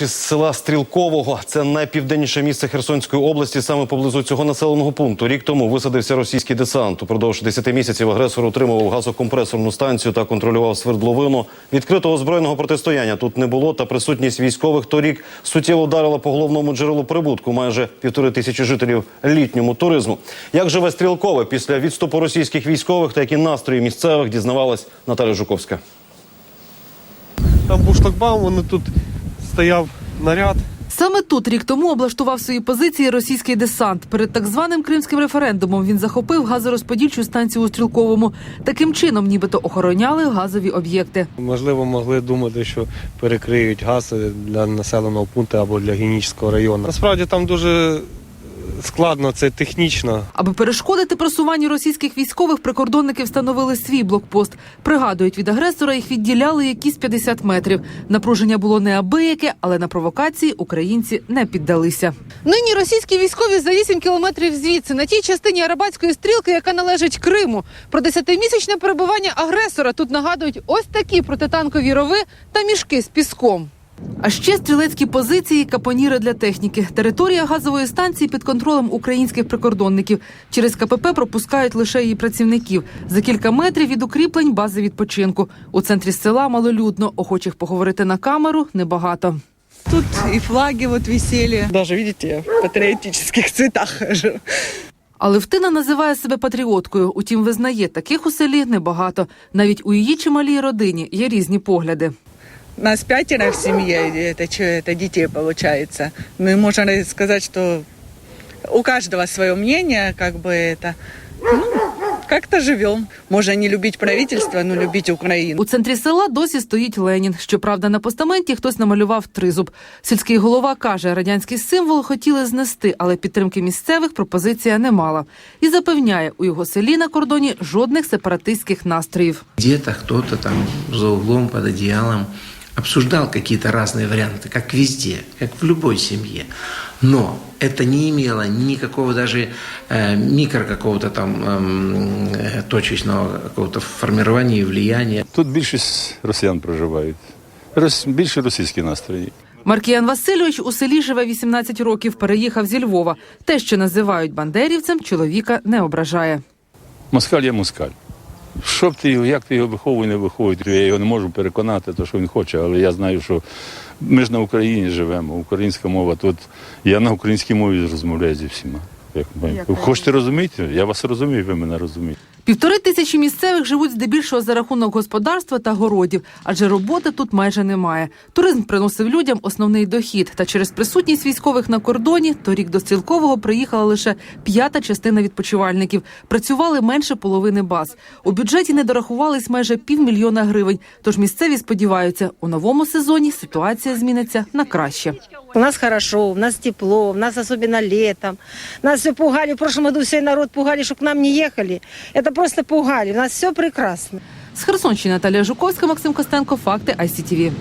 З села Стрілкового це найпівденніше місце Херсонської області. Саме поблизу цього населеного пункту рік тому висадився російський десант. Упродовж 10 місяців агресор утримував газокомпресорну станцію та контролював свердловину. Відкритого збройного протистояння тут не було. Та присутність військових торік суттєво вдарила по головному джерелу прибутку. Майже півтори тисячі жителів літньому туризму. Як живе Стрілкове після відступу російських військових та які настрої місцевих дізнавалась Наталя Жуковська. Там був шлагбаум, вони тут стояв наряд. Саме тут рік тому облаштував свої позиції російський десант. Перед так званим кримським референдумом він захопив газорозподільчу станцію у Стрілковому. Таким чином, нібито охороняли газові об'єкти. Можливо, могли думати, що перекриють газ для населеного пункту або для гінічського району. Насправді там дуже складно, це технічно. Аби перешкодити просуванню російських військових, прикордонники встановили свій блокпост. Пригадують, від агресора їх відділяли якісь 50 метрів. Напруження було неабияке, але на провокації українці не піддалися. Нині російські військові за 8 кілометрів звідси, на тій частині арабатської стрілки, яка належить Криму. Про десятимісячне перебування агресора тут нагадують ось такі протитанкові рови та мішки з піском. А ще стрілецькі позиції, капоніри для техніки. Територія газової станції під контролем українських прикордонників. Через КПП пропускають лише її працівників. За кілька метрів від укріплень бази відпочинку. У центрі села малолюдно. Охочих поговорити на камеру небагато. Тут и флаги вот висели. Даже, видите, я в патриотических цветах хожу. Але Втина називає себе патріоткою. Утім, визнає, таких у селі небагато. Навіть у її чималій родині є різні погляди Нас пятеро в семье, это что, это детей получается. Ну и можно сказать, что у каждого свое мнение, как бы это, ну, как-то живем. Можно не любить правительство, но любить Украину. У центрі села досі стоїть Ленін. Щоправда, на постаменті хтось намалював тризуб. Сільський голова каже, радянський символ хотіли знести, але підтримки місцевих пропозиція не мала. І запевняє, у його селі на кордоні жодних сепаратистських настроїв. Где-то кто-то там за углом под одеялом обсуждал какие-то разные варианты, как везде, как в любой семье. Но это не имело никакого даже э, микро какого-то там эм, э, точечного какого-то формирования и влияния. Тут більшість росіян проживають. Рос... Більше російські настрої. Маркіян Васильович у селі живе 18 років. Переїхав зі Львова. Те, що називають бандерівцем, чоловіка не ображає. Москаль є москаль. Що б ти його, як ти його виховуй, не виховуй, я його не можу переконати, то, що він хоче, але я знаю, що ми ж на Україні живемо, українська мова тут. Я на українській мові розмовляю зі всіма. Як ми. Хочете розуміти? Я вас розумію, ви мене розумієте. Півтори тисячі місцевих живуть здебільшого за рахунок господарства та городів, адже роботи тут майже немає. Туризм приносив людям основний дохід. Та через присутність військових на кордоні торік до Стрілкового приїхала лише п'ята частина відпочивальників. Працювали менше половини баз. У бюджеті не дорахувались майже півмільйона гривень. Тож місцеві сподіваються, у новому сезоні ситуація зміниться на краще. У нас хорошо, у нас тепло, у нас особенно летом. Нас все пугали, в прошлом году все народ пугали, что к нам не ехали. Это просто пугали, у нас все прекрасно. З Херсонщини Наталія Жуковська, Максим Костенко, факти ICTV.